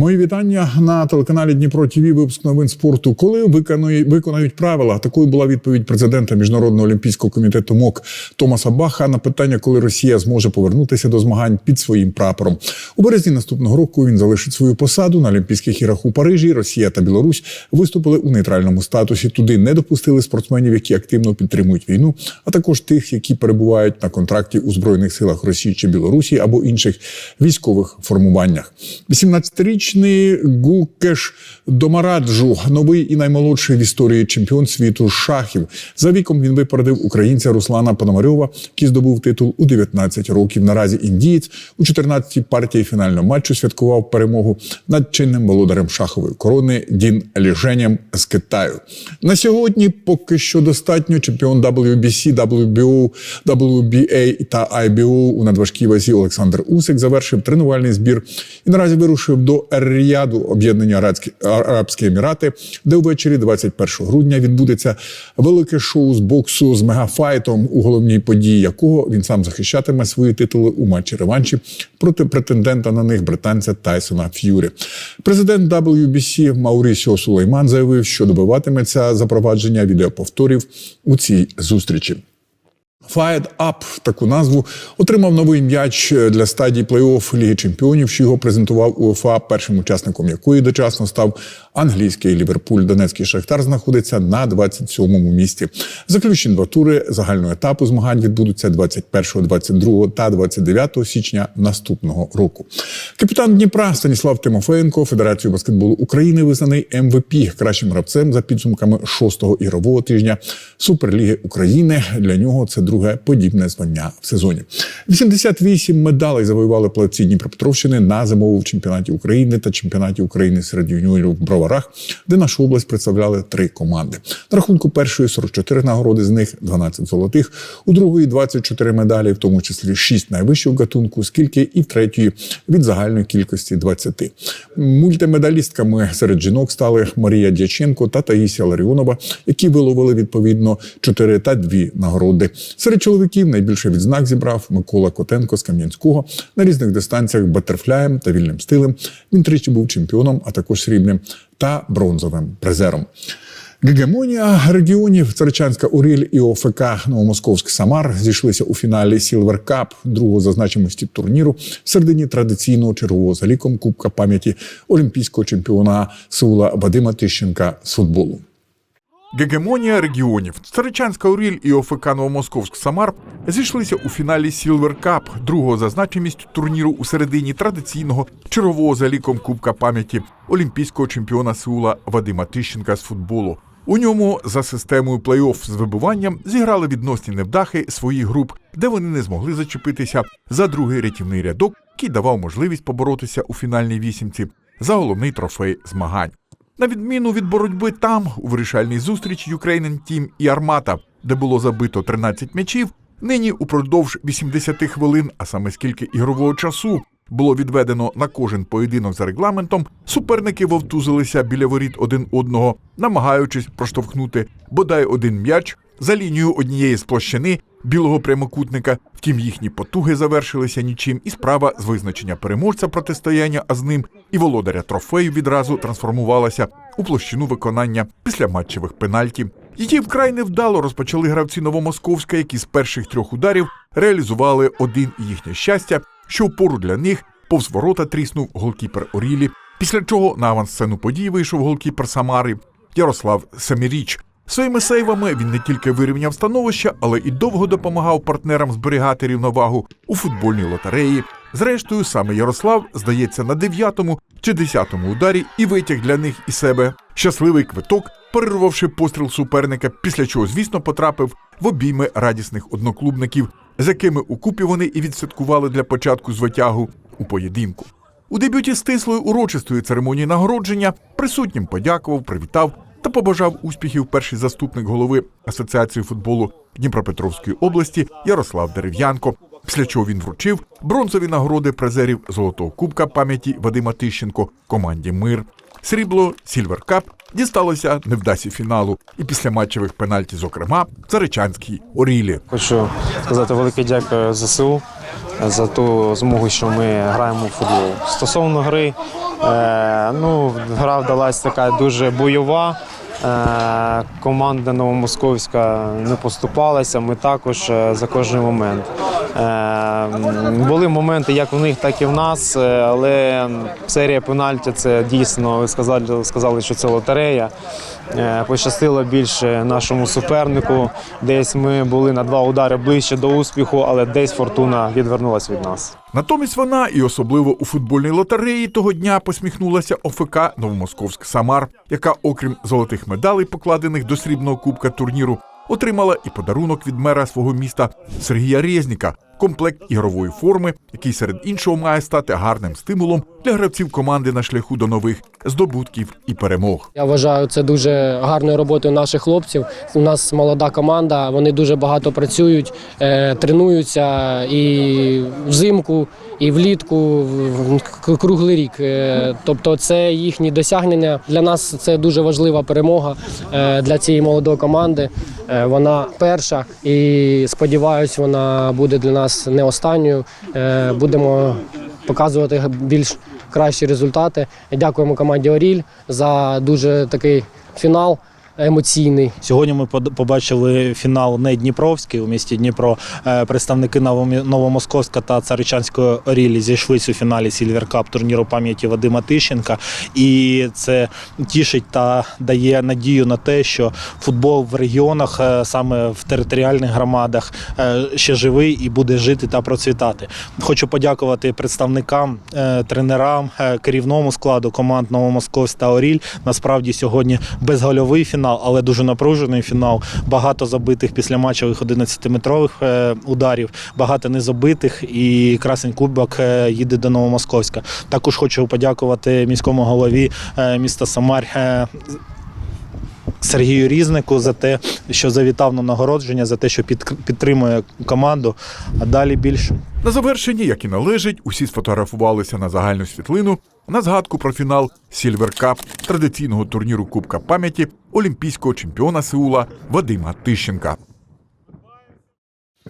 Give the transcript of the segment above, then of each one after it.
Мої вітання на телеканалі Дніпро ТВ, випуск новин спорту. Коли виконують, виконають правила, такою була відповідь президента Міжнародного олімпійського комітету МОК Томаса Баха на питання, коли Росія зможе повернутися до змагань під своїм прапором. У березні наступного року він залишить свою посаду на Олімпійських іграх у Парижі. Росія та Білорусь виступили у нейтральному статусі. Туди не допустили спортсменів, які активно підтримують війну, а також тих, які перебувають на контракті у збройних силах Росії чи Білорусі або інших військових формуваннях. 18-річний Гукеш Домараджу, новий і наймолодший в історії чемпіон світу шахів. За віком він випередив українця Руслана Пономарьова, який здобув титул у 19 років. Наразі індієць у 14-й партії фінального матчу святкував перемогу над чинним володарем шахової корони Дін Ліженєм з Китаю. На сьогодні поки що достатньо чемпіон WBC, WBO, WBA та IBO у надважкій вазі Олександр Усик завершив тренувальний збір і наразі вирушив до Ер-Ріяду, об'єднані Арабські Емірати, де ввечері 21 грудня відбудеться велике шоу з боксу з мегафайтом, у головній події якого він сам захищатиме свої титули у матчі реванші проти претендента на них британця Тайсона Ф'юрі. Президент WBC Маурісіо Сулейман заявив, що добиватиметься запровадження відеоповторів у цій зустрічі. Fired Up, таку назву, отримав новий м'яч для стадії плей-офф Ліги Чемпіонів, що його презентував УЄФА, першим учасником якої дочасно став англійський Ліверпуль. Донецький Шахтар знаходиться на 27-му місці. Заключні два тури загального етапу змагань відбудуться 21, 22 та 29 січня наступного року. Капітан Дніпра Станіслав Тимофеєнко Федерацією баскетболу України визнаний МВП кращим гравцем за підсумками шостого ігрового тижня Суперліги України. Для нього це друге подібне звання в сезоні. 88 медалей завоювали плавці Дніпропетровщини на зимовому чемпіонаті України та чемпіонаті України серед юніорів в Броварах, де нашу область представляли три команди. На рахунку першої 44 нагороди, з них 12 золотих, у другої 24 медалі, в тому числі 6 найвищого гатунку, скільки і в третьої від загальної кількості 20. Мультимедалістками серед жінок стали Марія Дяченко та Таїсія Ларіонова, які виловили відповідно 4 та 2 нагороди. Серед чоловіків найбільше відзнак зібрав Микола Котенко з Кам'янського на різних дистанціях батерфляєм та вільним стилем. Він тричі був чемпіоном, а також срібним та бронзовим призером. Гегемонія регіонів Царичанська Уріль і ОФК Новомосковськ Самар зійшлися у фіналі Silver Cup, другого за турніру в середині традиційного чергового за ліком Кубка пам'яті олімпійського чемпіона Саула Вадима Тищенка з футболу. Гегемонія регіонів Царичанська Уріль і ОФК Новомосковськ Самар зійшлися у фіналі Silver Cup, другого за значимістю турніру у середині традиційного чергового за ліком Кубка пам'яті олімпійського чемпіона Сеула Вадима Тищенка з футболу. У ньому за системою плей-офф з вибиванням зіграли відносні невдахи своїх груп, де вони не змогли зачепитися за другий рятівний рядок, який давав можливість поборотися у фінальній вісімці за головний трофей змагань. На відміну від боротьби там, у вирішальній зустрічі Ukrainian Team і Армата, де було забито 13 м'ячів, нині упродовж 80 хвилин, а саме скільки ігрового часу було відведено на кожен поєдинок за регламентом, суперники вовтузилися біля воріт один одного, намагаючись проштовхнути бодай один м'яч за лінію однієї з площини білого прямокутника. Втім, їхні потуги завершилися нічим, і справа з визначення переможця протистояння, а з ним і володаря трофею відразу трансформувалася у площину виконання після матчевих пенальті. Її вкрай невдало розпочали гравці Новомосковська, які з перших трьох ударів реалізували один і їхнє щастя, що впору для них повз ворота тріснув голкіпер Орілі. Після чого на авансцену події вийшов голкіпер Самари Ярослав Саміріч. Своїми сейвами він не тільки вирівняв становище, але і довго допомагав партнерам зберігати рівновагу у футбольній лотереї. Зрештою, саме Ярослав, здається, на дев'ятому чи десятому ударі і витяг для них і себе щасливий квиток, перервавши постріл суперника, після чого, звісно, потрапив в обійми радісних одноклубників, з якими у купі вони і відсвяткували для початку звитягу у поєдинку. У дебюті стислої урочистої церемонії нагородження присутнім подякував, привітав та побажав успіхів перший заступник голови Асоціації футболу Дніпропетровської області Ярослав Дерев'янко. Після чого він вручив бронзові нагороди призерів Золотого Кубка пам'яті Вадима Тищенко команді Мир. Срібло Сільвер Кап дісталося невдасі фіналу, і після матчевих пенальті, зокрема, Царичанській Орілі. Хочу сказати велике дякую ЗСУ за ту змогу, що ми граємо в футбол. Стосовно гри, е, ну, гра вдалася така дуже бойова. Е, Команда Новомосковська не поступалася. Ми також е, за кожен момент. Е, м, Були моменти як в них, так і в нас, е, але серія пенальті це дійсно ви сказали, сказали, що це лотерея. Е, Пощастило більше нашому супернику. Десь ми були на два удари ближче до успіху, але десь фортуна відвернулася від нас. Натомість вона, і особливо у футбольній лотереї, того дня посміхнулася ОФК Новомосковськ Самар, яка, окрім золотих медалей, покладених до срібного кубка турніру, отримала і подарунок від мера свого міста Сергія Резніка комплект ігрової форми, який серед іншого має стати гарним стимулом для гравців команди на шляху до нових здобутків і перемог. Я вважаю це дуже гарною роботою наших хлопців. У нас молода команда, вони дуже багато працюють, е, тренуються і взимку, і влітку, круглий рік. Е, Тобто, це їхні досягнення. Для нас це дуже важлива перемога е, для цієї молодої команди. Вона перша і сподіваюсь, вона буде для нас не останньою. Е, Будемо показувати більш кращі результати. Дякуємо команді Оріль за дуже такий фінал емоційний. Сьогодні ми побачили фінал не Дніпровський у місті Дніпро. Е, Представники Новомосковська та Царичанської Орілі зійшлись у фіналі Сільвер Кап турніру пам'яті Вадима Тищенка. І це тішить та дає надію на те, що футбол в регіонах, е, саме в територіальних громадах, е, ще живий і буде жити та процвітати. Хочу подякувати представникам, тренерам, керівному складу команд Новомосковськ та Оріль. Насправді сьогодні безгольовий фінал, але дуже напружений фінал. Багато забитих післяматчевих 11-метрових е, ударів, багато незабитих. І красень кубок е, їде до Новомосковська. Також хочу подякувати міському голові е, міста Самар. е, Сергію Різнику за те, що завітав на нагородження, за те, що під- підтримує команду. А далі більше. На завершенні, як і належить, усі сфотографувалися на загальну світлину на згадку про фінал Сільвер Кап традиційного турніру Кубка пам'яті олімпійського чемпіона Сеула Вадима Тищенка.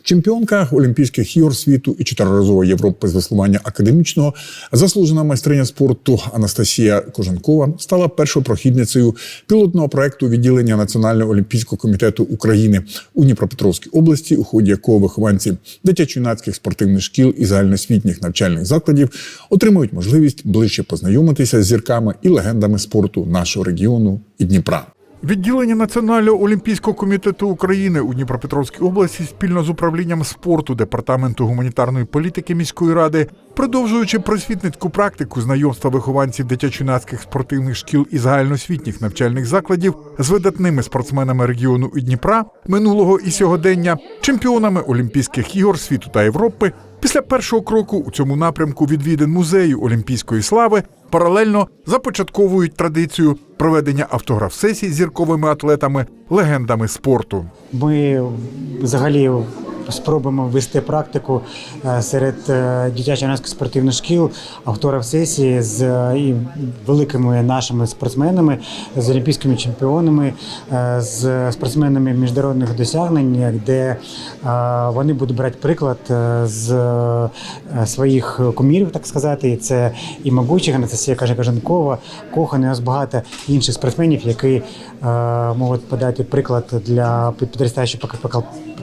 Чемпіонка Олімпійських ігор світу і чотириразова Європи з веслування академічного заслужена майстриня спорту Анастасія Коженкова стала першою прохідницею пілотного проекту відділення Національного олімпійського комітету України у Дніпропетровській області, у ході якого вихованці дитячо-юнацьких спортивних шкіл і загальноосвітніх навчальних закладів отримують можливість ближче познайомитися з зірками і легендами спорту нашого регіону і Дніпра. Відділення Національного олімпійського комітету України у Дніпропетровській області спільно з управлінням спорту департаменту гуманітарної політики міської ради, продовжуючи просвітницьку практику знайомства вихованців дитячо-юнацьких спортивних шкіл і загальноосвітніх навчальних закладів з видатними спортсменами регіону і Дніпра минулого і сьогодення, чемпіонами Олімпійських ігор світу та Європи. Після першого кроку у цьому напрямку відвідин музею Олімпійської слави паралельно започатковують традицію проведення автограф-сесій зірковими атлетами, легендами спорту. Ми взагалі спробуємо ввести практику е, серед е, дитячо-юнацьких спортивних шкіл автограф сесії з е, великими нашими спортсменами, з олімпійськими чемпіонами, з спортсменами міжнародних досягнень, де вони будуть брати приклад з своїх кумірів, так сказати. І Це і Могучих, Анастасія Кажанкова, Кохан, і у нас багато інших спортсменів, які можуть подати приклад для підростаючого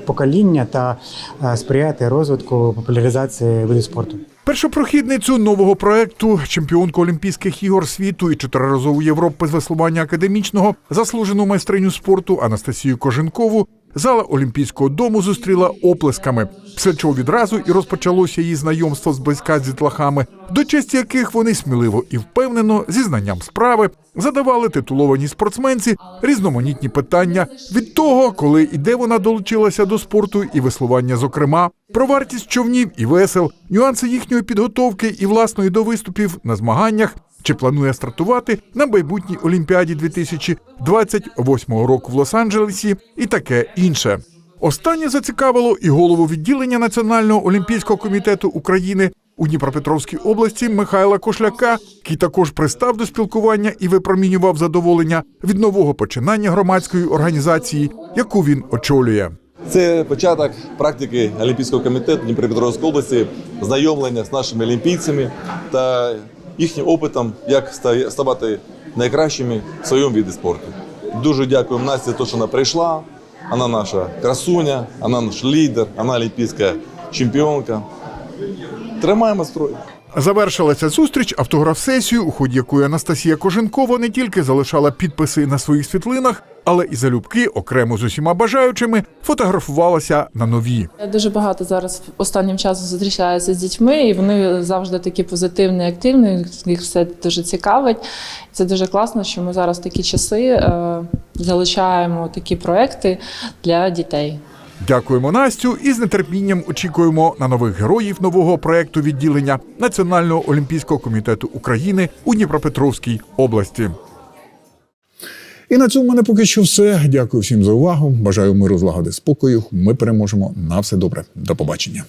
покоління та е, сприяти розвитку популяризації видів спорту. Першопрохідницю нового проекту, чемпіонку Олімпійських ігор світу і чотириразову Європи з веслування академічного, заслужену майстриню спорту Анастасію Коженкову. Зала Олімпійського дому зустріла оплесками, після чого відразу і розпочалося її знайомство зблизька з дітлахами, до честі яких вони сміливо і впевнено, зі знанням справи, задавали титуловані спортсменці різноманітні питання від того, коли і де вона долучилася до спорту і веслування, зокрема, про вартість човнів і весел, нюанси їхньої підготовки і власної до виступів на змаганнях. Чи планує стартувати на майбутній Олімпіаді 2028 року в Лос-Анджелесі і таке інше. Останнє зацікавило і голову відділення Національного олімпійського комітету України у Дніпропетровській області Михайла Кошляка, який також пристав до спілкування і випромінював задоволення від нового починання громадської організації, яку він очолює. Це початок практики Олімпійського комітету Дніпропетровської області, знайомлення з нашими олімпійцями та їхнім опитом, як ста- ставати найкращими в своєму віді спорту. Дуже дякуємо Насті за те, що вона прийшла. Вона наша красуня, вона наш лідер, вона олімпійська чемпіонка. Тримаємо строй. Завершилася зустріч автограф-сесією, у ході якої Анастасія Коженкова не тільки залишала підписи на своїх світлинах, але і залюбки окремо з усіма бажаючими фотографувалася на нові. Я дуже багато зараз останнім часом зустрічаюся з дітьми, і вони завжди такі позитивні, активні. Їх все дуже цікавить. Це дуже класно, що ми зараз в такі часи е, залучаємо такі проекти для дітей. Дякуємо Настю і з нетерпінням очікуємо на нових героїв нового проекту відділення Національного олімпійського комітету України у Дніпропетровській області. І на цьому в мене поки що все. Дякую всім за увагу. Бажаю миру, злагоди, спокою. Ми переможемо. На все добре. До побачення.